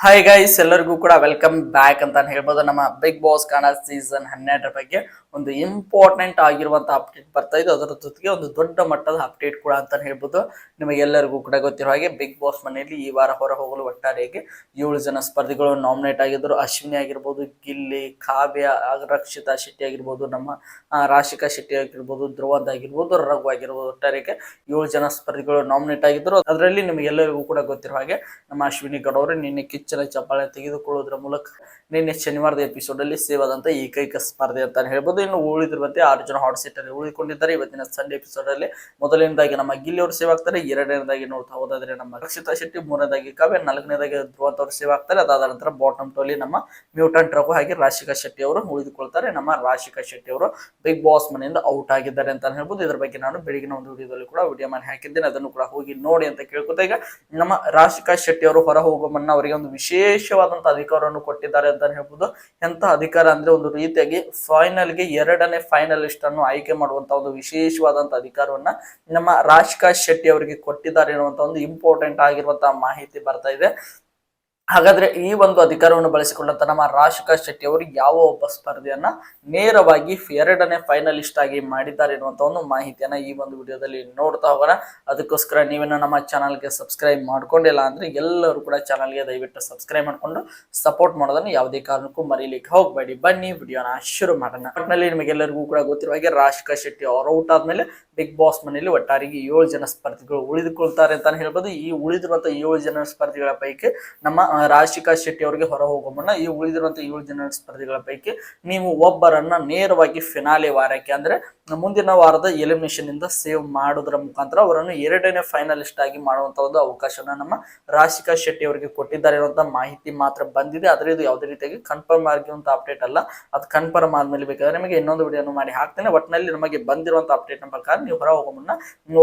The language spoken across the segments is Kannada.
ಹಾಯ್ ಗೈಸ್ ಎಲ್ಲರಿಗೂ ಕೂಡ ವೆಲ್ಕಮ್ ಬ್ಯಾಕ್ ಅಂತ ಹೇಳ್ಬೋದು. ನಮ್ಮ ಬಿಗ್ ಬಾಸ್ ಕನ್ನಡ ಸೀಸನ್ ಹನ್ನೆರಡರ ಬಗ್ಗೆ ಒಂದು ಇಂಪಾರ್ಟೆಂಟ್ ಆಗಿರುವಂತಹ ಅಪ್ಡೇಟ್ ಬರ್ತಾ ಇದೆ. ಅದರ ಜೊತೆಗೆ ಒಂದು ದೊಡ್ಡ ಮಟ್ಟದ ಅಪ್ಡೇಟ್ ಕೂಡ ಅಂತ ಹೇಳ್ಬೋದು. ನಿಮಗೆಲ್ಲರಿಗೂ ಕೂಡ ಗೊತ್ತಿರೋ ಹಾಗೆ ಬಿಗ್ ಬಾಸ್ ಮನೆಯಲ್ಲಿ ಈ ವಾರ ಹೊರ ಹೋಗಲು ಒಟ್ಟಾರೆಯಾಗಿ ಏಳು ಜನ ಸ್ಪರ್ಧಿಗಳು ನಾಮಿನೇಟ್ ಆಗಿದ್ದರು ಅಶ್ವಿನಿ ಆಗಿರ್ಬೋದು, ಗಿಲ್ಲಿ, ಕಾವ್ಯ, ರಕ್ಷಿತಾ ಶೆಟ್ಟಿ ಆಗಿರ್ಬೋದು, ನಮ್ಮ ರಾಶಿಕಾ ಶೆಟ್ಟಿ ಆಗಿರ್ಬೋದು ಧ್ರುವಂತ್ ಆಗಿರ್ಬೋದು, ರಘು ಆಗಿರ್ಬೋದು. ಒಟ್ಟಾರೆಗೆ ಏಳು ಜನ ಸ್ಪರ್ಧಿಗಳು ನಾಮಿನೇಟ್ ಆಗಿದ್ದರು ಅದರಲ್ಲಿ ನಿಮಗೆಲ್ಲರಿಗೂ ಕೂಡ ಗೊತ್ತಿರೋ ಹಾಗೆ ನಮ್ಮ ಅಶ್ವಿನಿ ಗೌಡ ಅವರು ನಿನ್ನೆ ಕಿಚ್ಚನ ಚಪ್ಪಾಳೆ ತೆಗೆದುಕೊಳ್ಳುವುದರ ಮೂಲಕ ನಿನ್ನೆ ಶನಿವಾರದ ಎಪಿಸೋಡ್ ಅಲ್ಲಿ ಸೇವ್ ಏಕೈಕ ಸ್ಪರ್ಧೆ ಅಂತ ಹೇಳ್ಬೋದು. ಇನ್ನು ಉಳಿದಿರುವಂತೆ ಆರು ಜನ ಹಾಟ್ ಸೀಟ್ ಅಲ್ಲಿ ಉಳಿದುಕೊಂಡಿದ್ದಾರೆ ಇವತ್ತಿನ ಸಂಡೆ ಎಪಿಸೋಡ್ ಅಲ್ಲಿ ಮೊದಲನೇದಾಗಿ ನಮ್ಮ ಗಿಲ್ಲಿ ಅವರು ಸೇವ್ ಆಗ್ತಾರೆ. ಎರಡನೇದಾಗಿ ನೋಡ್ತಾ ಹೋದಾದ್ರೆ ನಮ್ಮ ರಕ್ಷಿತಾ ಶೆಟ್ಟಿ, ಮೂರನೇದಾಗಿ ಕಾವ್ಯ, ನಾಲ್ಕನೇದಾಗಿ ಧ್ರುವಂತ ಅವರು ಸೇವ್ ಆಗ್ತಾರೆ. ಅದಾದ ನಂತರ ಬಾಟಮ್ ಟೋಲಿ ನಮ್ಮ ಮ್ಯೂಟನ್ ರಘು ಹಾಗೆ ರಾಶಿಕಾ ಶೆಟ್ಟಿ ಅವರು ಉಳಿದುಕೊಳ್ತಾರೆ. ನಮ್ಮ ರಾಶಿಕಾ ಶೆಟ್ಟಿ ಅವರು ಬಿಗ್ ಬಾಸ್ ಮನೆಯಿಂದ ಔಟ್ ಆಗಿದ್ದಾರೆ ಅಂತ ಹೇಳ್ಬೋದು. ಇದರ ಬಗ್ಗೆ ನಾನು ಬೆಳಗಿನ ಒಂದು ವಿಡಿಯೋದಲ್ಲಿ ಕೂಡ ವಿಡಿಯೋ ಮಾಡಿ ಹಾಕಿದ್ದೇನೆ ಅದನ್ನು ಕೂಡ ಹೋಗಿ ನೋಡಿ ಅಂತ ಕೇಳ್ಕೊತಾ ಈಗ ನಮ್ಮ ರಾಶಿಕಾ ಶೆಟ್ಟಿ ಅವರು ಹೊರ ಹೋಗುವ ಮುನ್ನ ಅವರಿಗೆ ಒಂದು ವಿಶೇಷವಾದಂತ ಅಧಿಕಾರವನ್ನು ಕೊಟ್ಟಿದ್ದಾರೆ ಅಂತ ಹೇಳ್ಬೋದು. ಎಂತ ಅಧಿಕಾರ ಅಂದ್ರೆ ಒಂದು ರೀತಿಯಾಗಿ ಫೈನಲ್ಗೆ ಎರಡನೇ ಫೈನಲಿಸ್ಟ್ ಅನ್ನು ಆಯ್ಕೆ ಮಾಡುವಂತ ಒಂದು ವಿಶೇಷವಾದಂತ ಅಧಿಕಾರವನ್ನ ನಮ್ಮ ರಾಜ್ಕಾಶ್ ಶೆಟ್ಟಿ ಅವರಿಗೆ ಕೊಟ್ಟಿದ್ದಾರೆ ಅನ್ನುವಂತ ಒಂದು ಇಂಪಾರ್ಟೆಂಟ್ ಆಗಿರುವಂತಹ ಮಾಹಿತಿ ಬರ್ತಾ ಇದೆ. ಹಾಗಾದ್ರೆ ಈ ಒಂದು ಅಧಿಕಾರವನ್ನು ಬಳಸಿಕೊಂಡಂತ ನಮ್ಮ ರಾಶಿಕಾ ಶೆಟ್ಟಿ ಅವರು ಯಾವ ಒಬ್ಬ ಸ್ಪರ್ಧೆಯನ್ನ ನೇರವಾಗಿ ಎರಡನೇ ಫೈನಲಿಸ್ಟ್ ಆಗಿ ಮಾಡಿದ್ದಾರೆ ಎನ್ನುವಂತ ಒಂದು ಮಾಹಿತಿಯನ್ನ ಈ ಒಂದು ವಿಡಿಯೋದಲ್ಲಿ ನೋಡ್ತಾ ಹೋಗೋಣ. ಅದಕ್ಕೋಸ್ಕರ ನೀವೇನು ನಮ್ಮ ಚಾನಲ್ಗೆ ಸಬ್ಸ್ಕ್ರೈಬ್ ಮಾಡ್ಕೊಂಡಿಲ್ಲ ಅಂದ್ರೆ ಎಲ್ಲರೂ ಕೂಡ ಚಾನಲ್ಗೆ ದಯವಿಟ್ಟು ಸಬ್ಸ್ಕ್ರೈಬ್ ಮಾಡ್ಕೊಂಡು ಸಪೋರ್ಟ್ ಮಾಡೋದನ್ನ ಯಾವುದೇ ಕಾರಣಕ್ಕೂ ಮರೀಲಿಕ್ಕೆ ಹೋಗಬೇಡಿ. ಬನ್ನಿ ವಿಡಿಯೋನ ಶುರು ಮಾಡೋಣ. ಒಟ್ಟಿನಲ್ಲಿ ನಿಮಗೆಲ್ಲರಿಗೂ ಕೂಡ ಗೊತ್ತಿರುವ ಹಾಗೆ ರಾಶಿಕಾ ಶೆಟ್ಟಿ ಅವರು ಔಟ್ ಆದ್ಮೇಲೆ ಬಿಗ್ ಬಾಸ್ ಮನೆಯಲ್ಲಿ ಒಟ್ಟಾರಿಗೆ ಏಳು ಜನ ಸ್ಪರ್ಧಿಗಳು ಉಳಿದುಕೊಳ್ತಾರೆ ಅಂತ ಹೇಳ್ಬೋದು. ಈ ಉಳಿದಿರುವಂತಹ ಏಳು ಜನ ಸ್ಪರ್ಧಿಗಳ ಪೈಕಿ ನಮ್ಮ ರಾಶಿಕಾ ಶೆಟ್ಟಿ ಅವರಿಗೆ ಹೊರ ಹೋಗೋ ಮುನ್ನ ಈ ಉಳಿದಿರುವಂತಹ ಏಳು ಜನ ಸ್ಪರ್ಧಿಗಳ ಪೈಕಿ ನೀವು ಒಬ್ಬರನ್ನ ನೇರವಾಗಿ ಫಿನಾಲೆ ವಾರಕ್ಕೆ ಅಂದ್ರೆ ಮುಂದಿನ ವಾರದ ಎಲಿಮಿನೇಷನ್ ಇಂದ ಸೇವ್ ಮಾಡೋದ್ರ ಮುಖಾಂತರ ಅವರನ್ನು ಎರಡನೇ ಫೈನಲಿಸ್ಟ್ ಆಗಿ ಮಾಡುವಂತ ಒಂದು ಅವಕಾಶನ ನಮ್ಮ ರಾಶಿಕಾ ಶೆಟ್ಟಿ ಅವರಿಗೆ ಕೊಟ್ಟಿದ್ದಾರೆ ಅನ್ನುವಂತ ಮಾಹಿತಿ ಮಾತ್ರ ಬಂದಿದೆ. ಆದ್ರೆ ಇದು ಯಾವುದೇ ರೀತಿಯಾಗಿ ಕನ್ಫರ್ಮ್ ಆಗಿರುವಂತ ಅಪ್ಡೇಟ್ ಅಲ್ಲ. ಅದು ಕನ್ಫರ್ಮ್ ಆದ್ಮೇಲೆ ಬೇಕಾದ್ರೆ ನಿಮಗೆ ಇನ್ನೊಂದು ವಿಡಿಯೋ ಮಾಡಿ ಹಾಕ್ತೇನೆ. ಒಟ್ಟಿನಲ್ಲಿ ನಮಗೆ ಬಂದಿರುವಂತ ಅಪ್ಡೇಟ್ನ ಪ್ರಕಾರ ನೀವು ಹೊರ ಹೋಗೋ ಮುನ್ನ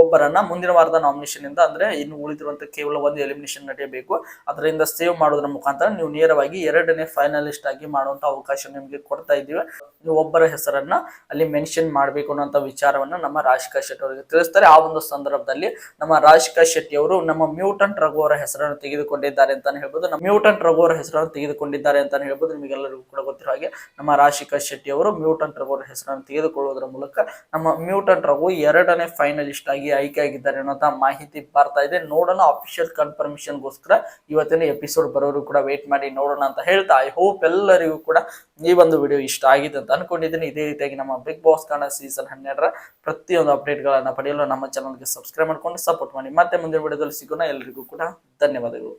ಒಬ್ಬರನ್ನ ಮುಂದಿನ ವಾರದ ನಾಮಿನೇಷನ್ ಇಂದ ಅಂದ್ರೆ ಇನ್ನು ಉಳಿದಿರುವಂತ ಕೇವಲ ಒಂದು ಎಲಿಮಿನೇಷನ್ ನಡೆಯಬೇಕು. ಅದರಿಂದ ಸೇವ್ ಮಾಡೋದ್ರ ಮುಖಾಂತರ ನೀವು ನೇರವಾಗಿ ಎರಡನೇ ಫೈನಲಿಸ್ಟ್ ಆಗಿ ಮಾಡುವಂತ ಅವಕಾಶ ನಿಮಗೆ ಕೊಡ್ತಾ ಇದ್ದೀವಿ. ನೀವು ಒಬ್ಬರ ಹೆಸರನ್ನ ಅಲ್ಲಿ ಮೆನ್ಷನ್ ಮಾಡಬೇಕು ಅನ್ನೋಂಥ ವಿಚಾರವನ್ನ ನಮ್ಮ ರಾಶಿಕಾ ಶೆಟ್ಟಿ ಅವರಿಗೆ ತಿಳಿಸ್ತಾರೆ. ಆ ಒಂದು ಸಂದರ್ಭದಲ್ಲಿ ನಮ್ಮ ರಾಶಿಕಾ ಶೆಟ್ಟಿ ಅವರು ನಮ್ಮ ಮ್ಯೂಟಂಟ್ ರಘು ಅವರ ಹೆಸರನ್ನು ತೆಗೆದುಕೊಂಡಿದ್ದಾರೆ ಅಂತಾನೆ ಹೇಳ್ಬೋದು. ನಮ್ಮ ಮ್ಯೂಟಂಟ್ ರಘು ಅವರ ಹೆಸರನ್ನು ತೆಗೆದುಕೊಂಡಿದ್ದಾರೆ ಅಂತಾನೆ ಹೇಳ್ಬೋದು. ನಿಮಗೆಲ್ಲರಿಗೂ ಕೂಡ ಗೊತ್ತಿರೋ ಹಾಗೆ ನಮ್ಮ ರಾಶಿಕಾ ಶೆಟ್ಟಿ ಅವರು ಮ್ಯೂಟಂಟ್ ರಘು ಅವರ ಹೆಸರನ್ನು ತೆಗೆದುಕೊಳ್ಳುವುದರ ಮೂಲಕ ನಮ್ಮ ಮ್ಯೂಟಂಟ್ ರಘು ಎರಡನೇ ಫೈನಲಿಸ್ಟ್ ಆಗಿ ಆಯ್ಕೆ ಆಗಿದ್ದಾರೆ ಅನ್ನೋಂಥ ಮಾಹಿತಿ ಬರ್ತಾ ಇದೆ. ನೋಡೋಣ ಅಫಿಷಿಯಲ್ ಕನ್ಫರ್ಮೇಶನ್ಗೋಸ್ಕರ ಇವತ್ತಿನ ಎಪಿಸೋಡ್ ಬರೋರು ಕೂಡ ವೇಟ್ ಮಾಡಿ ನೋಡೋಣ ಅಂತ ಹೇಳ್ತಾ ಐ ಹೋಪ್ ಎಲ್ಲರಿಗೂ ಕೂಡ ಈ ಒಂದು ವಿಡಿಯೋ ಇಷ್ಟ ಆಗಿದೆ ಅಂತ ಅನ್ಕೊಂಡಿದ್ದೀನಿ. ಇದೇ ರೀತಿಯಾಗಿ ನಮ್ಮ ಬಿಗ್ ಬಾಸ್ ಕನ್ನಡ ಸೀಸನ್ ಹನ್ನೆರಡರ ಪ್ರತಿಯೊಂದು ಅಪ್ಡೇಟ್ಗಳನ್ನ ಪಡೆಯಲು ನಮ್ಮ ಚಾನಲ್ಗೆ ಸಬ್ಸ್ಕ್ರೈಬ್ ಮಾಡ್ಕೊಂಡು ಸಪೋರ್ಟ್ ಮಾಡಿ. ಮತ್ತೆ ಮುಂದಿನ ವಿಡಿಯೋದಲ್ಲಿ ಸಿಗೋಣ. ಎಲ್ಲರಿಗೂ ಕೂಡ ಧನ್ಯವಾದಗಳು.